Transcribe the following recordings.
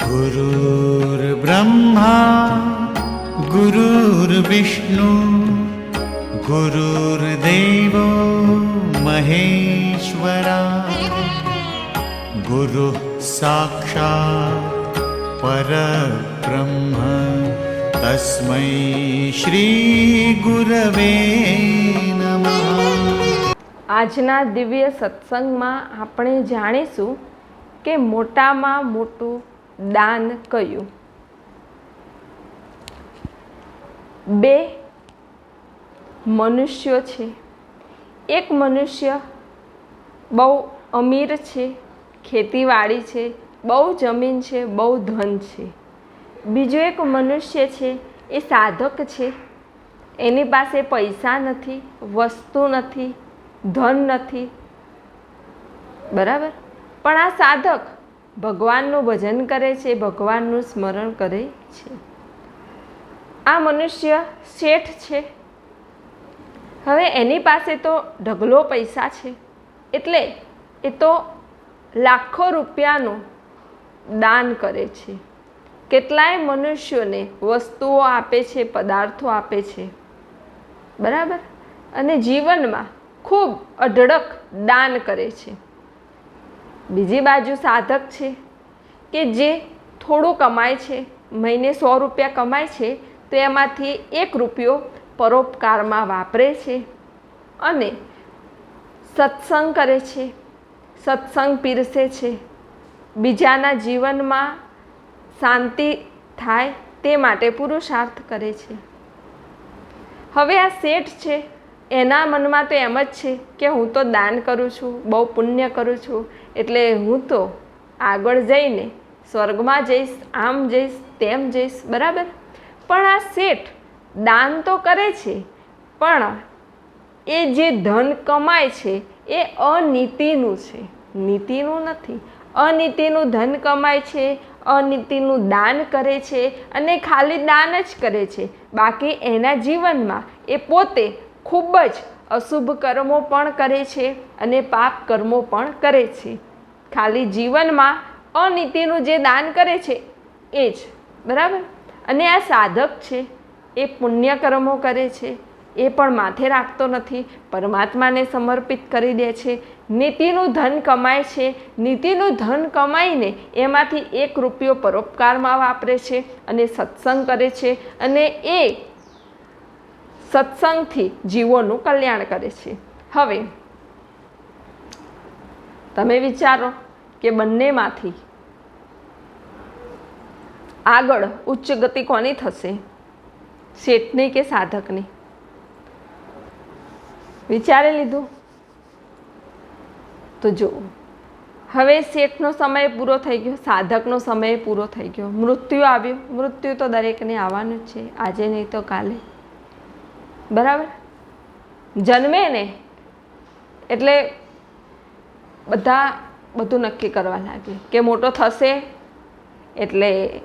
गुरुर्ब्रह्मा गुरुर्विष्णु गुरुर्देवो महेश्वरा गुरुः साक्षात् परब्रह्म तस्मै श्रीगुरवे नमः આજના દિવ્ય સત્સંગમાં આપણે જાણીશું કે મોટામાં મોટું દાન કયું બે મનુષ્યો છે. એક મનુષ્ય બહુ અમીર છે, ખેતીવાડી છે, બહુ જમીન છે, બહુ ધન છે. બીજો એક મનુષ્ય છે, એ સાધક છે. એની પાસે પૈસા નથી, વસ્તુ નથી, ધન નથી. બરાબર? પણ આ સાધક ભગવાનનું ભજન કરે છે, ભગવાનનું સ્મરણ કરે છે. આ મનુષ્ય શેઠ છે. હવે એની પાસે તો ઢગલો પૈસા છે. એટલે એ તો લાખો રૂપિયાનું દાન કરે છે. કેટલાય મનુષ્યોને વસ્તુઓ આપે છે, પદાર્થો આપે છે. બરાબર? અને જીવનમાં ખૂબ અઢળક દાન કરે છે. બીજી બાજુ સાધક છે કે જે થોડું કમાય છે, મહિને સો રૂપિયા કમાય છે, તો એમાંથી એક રૂપિયો પરોપકારમાં વાપરે છે અને સત્સંગ કરે છે, સત્સંગ પીરસે છે. બીજાના જીવનમાં શાંતિ થાય તે માટે પુરુષાર્થ કરે છે. હવે આ શેઠ છે, એના મનમાં તો એમ જ છે કે હું તો દાન કરું છું, બહુ પુણ્ય કરું છું એટલે હું તો આગળ જઈને સ્વર્ગમાં જઈશ, આમ જઈશ, તેમ જઈશ, બરાબર? પણ આ શેઠ દાન તો કરે છે, પણ એ જે ધન કમાય છે એ અનીતિનું છે. નીતિનું નથી. અનીતિનું ધન કમાય છે, અનીતિનું દાન કરે છે અને ખાલી દાન જ કરે છે. બાકી એના જીવનમાં એ પોતે ખૂબ જ અશુભ કર્મો પણ કરે છે અને પાપ કર્મો પણ કરે છે. ખાલી જીવનમાં અનીતિનું જે દાન કરે છે, એ જ, બરાબર? અને આ સાધક છે, એ પુણ્ય કર્મો કરે છે, એ પણ માથે રાખતો નથી, પરમાત્માને સમર્પિત કરી દે છે. નીતિનું ધન કમાય છે, નીતિનું ધન કમાઈને એમાંથી એક રૂપિયો પરોપકારમાં વાપરે છે અને સત્સંગ કરે છે અને એ સત્સંગથી જીવોનું કલ્યાણ કરે છે. હવે, તમે વિચારો કે બંનેમાંથી આગળ ઉચ્ચ ગતિ કોની થશે? શેઠની કે સાધકની? વિચારી લીધું? તો જુઓ, હવે શેઠનો સમય પૂરો થઈ ગયો, સાધકનો સમય પૂરો થઈ ગયો. મૃત્યુ આવ્યું. મૃત્યુ તો દરેકને આવવાનું જ છે. આજે નહીં તો કાલે. બરાબર? જન્મે ને એટલે બધા બધું નક્કી કરવા લાગે કે મોટો થશે એટલે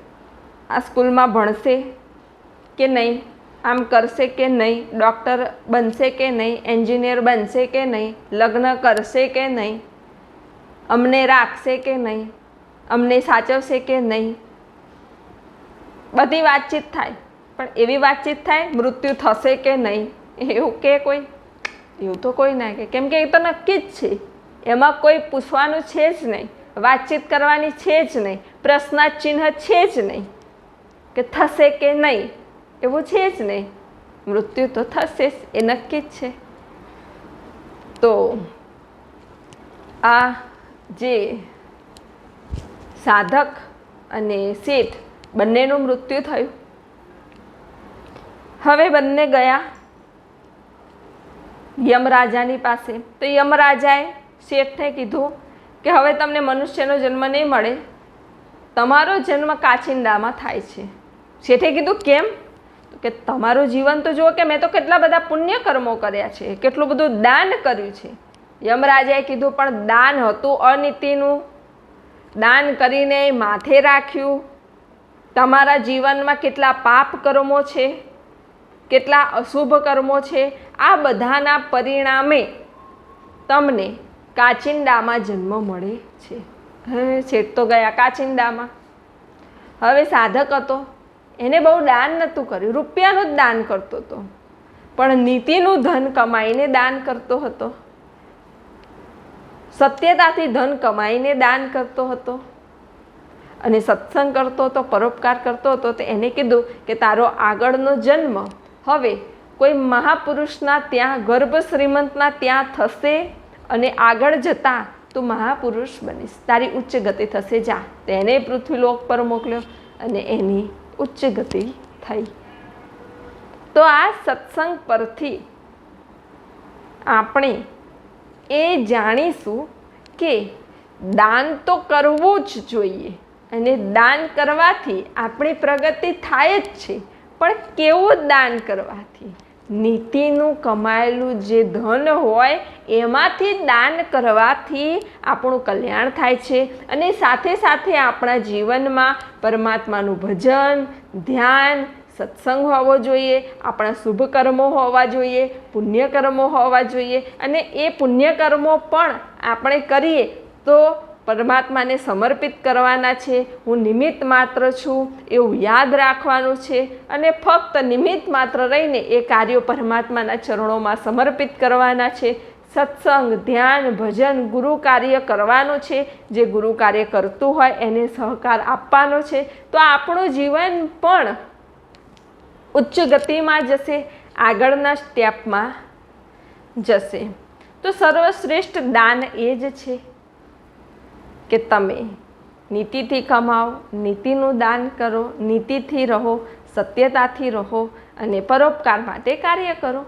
આ સ્કૂલમાં ભણશે કે નહીં? આમ કરશે કે નહીં? ડૉક્ટર બનશે કે નહીં? એન્જિનિયર બનશે કે નહીં? લગ્ન કરશે કે નહીં? અમને રાખશે કે નહીં? અમને સાચવશે કે નહીં? બધી વાતચીત થાય. પણ એવી વાતચીત થાય, મૃત્યુ થશે કે નહીં? એવું કે કોઈ? એવું તો કોઈ ના કે. કેમ કે એ તો નક્કી જ છે. એમાં કોઈ પૂછવાનું છે જ નહીં. વાતચીત કરવાની છે જ નહીં. પ્રશ્નાચિહ્ન છે જ નહીં કે થશે કે નહીં. એવું છે જ નહીં. મૃત્યુ તો થશે જ. એ નક્કી જ છે. તો આ જે સાધક અને શેઠ બંનેનું મૃત્યુ થયું. હવે બંને ગયા યમરાજાની પાસે. તો યમરાજાએ શેઠને કીધું કે હવે તમને મનુષ્યનો જન્મ નહીં મળે, તમારો જન્મ કાચિંડામાં થાય છે. શેઠે કીધું, કેમ? કે, તમારું જીવન તો જુઓ કે મેં તો કેટલા બધા પુણ્ય કર્મો કર્યા છે, કેટલું બધું દાન કર્યું છે. યમરાજાએ કીધું, પણ દાન હતું અનીતિનું. દાન કરીને માથે રાખ્યું. તમારા જીવનમાં કેટલા પાપ કર્મો છે કેટલા અશુભ કર્મો છે, આ બધાના પરિણામે તમને કાચિંડામાં જન્મ મળે છે. હે છેક તો ગયા કાચિંડામાં. હવે સાધક હતો, એને બહુ દાન નહોતું કર્યું, રૂપિયાનું જ દાન કરતો હતો. પણ નીતિનું ધન કમાઈને દાન કરતો હતો. સત્યતાથી ધન કમાઈને દાન કરતો હતો. અને સત્સંગ કરતો હતો, પરોપકાર કરતો હતો, તો એને કીધું કે તારો આગળનો જન્મ હવે કોઈ મહાપુરુષના ત્યાં, ગર્ભ શ્રીમંતના ત્યાં થશે અને આગળ જતાં તું મહાપુરુષ બનીશ. તારી ઉચ્ચ ગતિ થશે. જા. તેને પૃથ્વીલોક પર મોકલ્યો અને એની ઉચ્ચ ગતિ થઈ. તો આ સત્સંગ પરથી આપણે એ જાણીશું કે દાન તો કરવું જ જોઈએ અને દાન કરવાથી આપણી પ્રગતિ થાય જ છે. પણ કેવું દાન કરવાથી? નીતિનું કમાયેલું જે ધન હોય, એમાંથી દાન કરવાથી આપણું કલ્યાણ થાય છે અને સાથે સાથે આપણા જીવનમાં પરમાત્માનું ભજન, ધ્યાન, સત્સંગ હોવો જોઈએ, આપણા શુભ કર્મો હોવા જોઈએ, પુણ્યકર્મો હોવા જોઈએ અને એ પુણ્યકર્મો પણ આપણે કરીએ તો પરમાત્માને સમર્પિત કરવાના છે. હું નિમિત્ત માત્ર છું, એવું યાદ રાખવાનું છે અને ફક્ત નિમિત્ત માત્ર રહીને એ કાર્યો પરમાત્માના ચરણોમાં સમર્પિત કરવાના છે. સત્સંગ, ધ્યાન, ભજન, ગુરુ કાર્ય કરવાનું છે. જે ગુરુ કાર્ય કરતું હોય એને સહકાર આપવાનો છે. તો આપણું જીવન પણ ઉચ્ચ ગતિમાં જશે, આગળના સ્ટેપમાં જશે. તો સર્વશ્રેષ્ઠ દાન એ જ છે. કે તમે નીતિથી કમાઓ, નીતિનું દાન કરો, નીતિથી રહો, સત્યતાથી રહો અને પરોપકાર માટે કાર્ય કરો.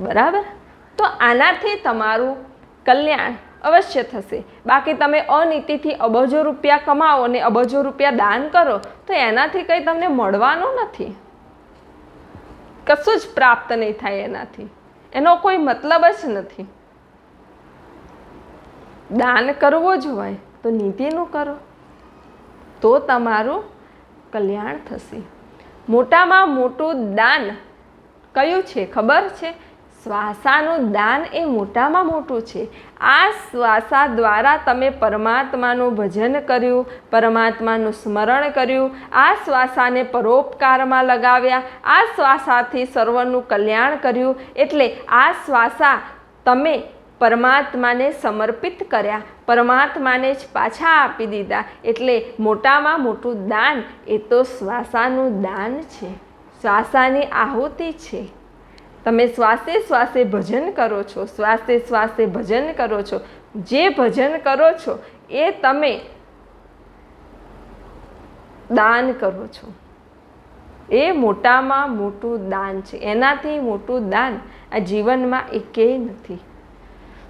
બરાબર? તો આનાથી તમારું કલ્યાણ અવશ્ય થશે. બાકી તમે અનીતિથી અબજો રૂપિયા કમાઓ અને અબજો રૂપિયા દાન કરો, તો એનાથી કંઈ તમને મળવાનું નથી. કશું જ પ્રાપ્ત નહીં થાય એનાથી. એનો કોઈ મતલબ જ નથી. દાન કરવો જ હોય, તો નીતિનું કરો. તો તમારું કલ્યાણ થશે. મોટામાં મોટું દાન કયું છે ખબર છે? શ્વાસાનું દાન એ મોટામાં મોટું છે. આ શ્વાસા દ્વારા તમે પરમાત્માનું ભજન કર્યું, પરમાત્માનું સ્મરણ કર્યું, આ શ્વાસાને પરોપકારમાં લગાવ્યા, આ શ્વાસાથી સર્વનું કલ્યાણ કર્યું. એટલે આ શ્વાસા તમે પરમાત્માને સમર્પિત કર્યા. પરમાત્માને જ પાછા આપી દીધા. એટલે મોટામાં મોટું દાન એ તો શ્વાસાનું દાન છે. શ્વાસાની આહુતિ છે. તમે શ્વાસે શ્વાસે ભજન કરો છો, શ્વાસે શ્વાસે ભજન કરો છો. જે ભજન કરો છો, એ તમે દાન કરો છો. એ મોટામાં મોટું દાન છે. એનાથી મોટું દાન આ જીવનમાં એકેય નથી.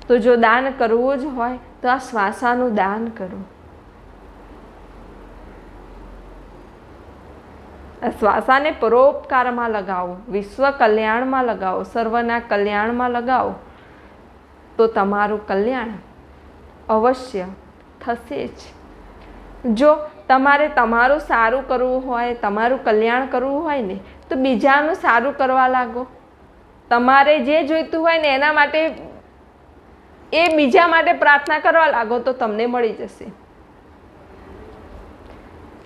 તો જો દાન કરવું જ હોય, તો આ શ્વાસાનું દાન કરો. શ્વાસાને પરોપકારમાં લગાવો, વિશ્વ કલ્યાણમાં લગાવો, સર્વના કલ્યાણમાં લગાવો, તો તમારું કલ્યાણ અવશ્ય થશે જ. જો તમારે તમારું સારું કરવું હોય, તમારું કલ્યાણ કરવું હોય ને, તો બીજાનું સારું કરવા લાગો. તમારે જે જોઈતું હોય ને, એના માટે એ બીજા માટે પ્રાર્થના કરવા લાગો તો તમને મળી જશે.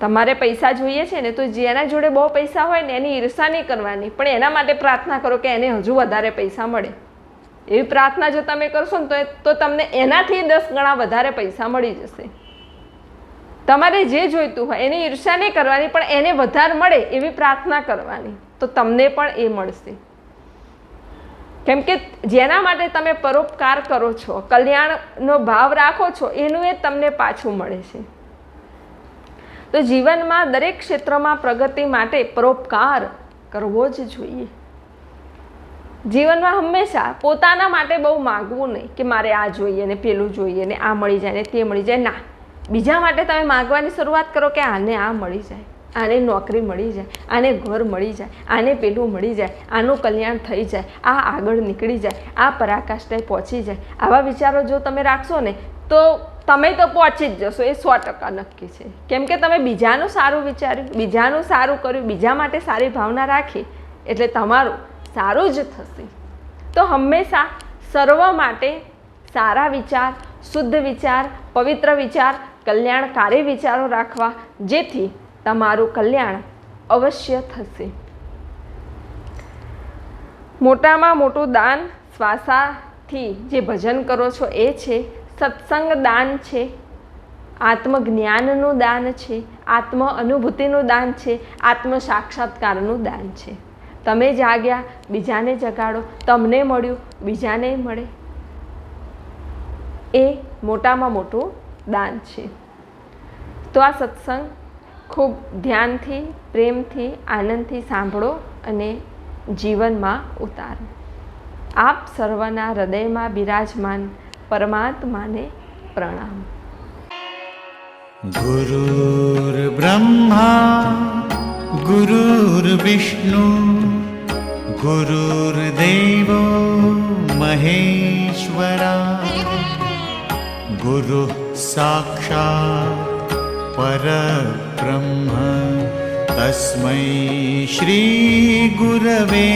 તમારે પૈસા જોઈએ છે ને તો જેના જોડે બહુ પૈસા હોય ને એની ઈર્ષા નહીં કરવાની. પણ એના માટે પ્રાર્થના કરો કે એને હજુ વધારે પૈસા મળે. એવી પ્રાર્થના જો તમે કરશો ને તો તમને એનાથી દસ ગણા વધારે પૈસા મળી જશે. તમારે જે જોઈતું હોય એની ઈર્ષા નહીં કરવાની, પણ એને વધારે મળે એવી પ્રાર્થના કરવાની. તો તમને પણ એ મળશે. કેમ કે જેના માટે તમે પરોપકાર કરો છો, કલ્યાણનો ભાવ રાખો છો, એનું એ તમને પાછું મળે છે. તો જીવનમાં દરેક ક્ષેત્રમાં પ્રગતિ માટે પરોપકાર કરવો જ જોઈએ. જીવનમાં હંમેશા પોતાના માટે બહુ માગવું નહીં કે મારે આ જોઈએ ને પેલું જોઈએ ને આ મળી જાય ને તે મળી જાય. ના, બીજા માટે તમે માગવાની શરૂઆત કરો કે આને આ મળી જાય. આને નોકરી મળી જાય, આને ઘર મળી જાય, આને પેલું મળી જાય, આનું કલ્યાણ થઈ જાય, આ આગળ નીકળી જાય, આ પરાકાષ્ઠાએ પહોંચી જાય. આવા વિચારો જો તમે રાખશો ને, તો તમે તો પહોંચી જ જશો, એ સો ટકા નક્કી છે. કેમ કે તમે બીજાનું સારું વિચાર્યું, બીજાનું સારું કર્યું, બીજા માટે સારી ભાવના રાખી, એટલે તમારું સારું જ થશે. તો હંમેશા સર્વ માટે સારા વિચાર, શુદ્ધ વિચાર, પવિત્ર વિચાર, કલ્યાણકારી વિચારો રાખવા, જેથી તમારું કલ્યાણ અવશ્ય થશે. મોટામાં મોટું દાન શ્વાસાથી જે ભજન કરો છો એ છે, સત્સંગ દાન છે, આત્મજ્ઞાનનું દાન છે, આત્મ અનુભૂતિનું દાન છે, આત્મ સાક્ષાત્કારનું દાન છે. તમે જાગ્યા, બીજાને જગાડો, તમને મળ્યું, બીજાને મળે. એ મોટામાં મોટું દાન છે. તો આ સત્સંગ ખૂબ ધ્યાનથી, પ્રેમથી, આનંદથી સાંભળો અને જીવનમાં ઉતારો. આપ સર્વના હૃદયમાં બિરાજમાન પરમાત્માને પ્રણામ. ગુરુર્બ્રહ્મા ગુરુર્વિષ્ણુ ગુરુર્દેવ મહેશ્વરા, ગુરુ સાક્ષાત પર परब्रह्म तस्मै श्रीगुरवे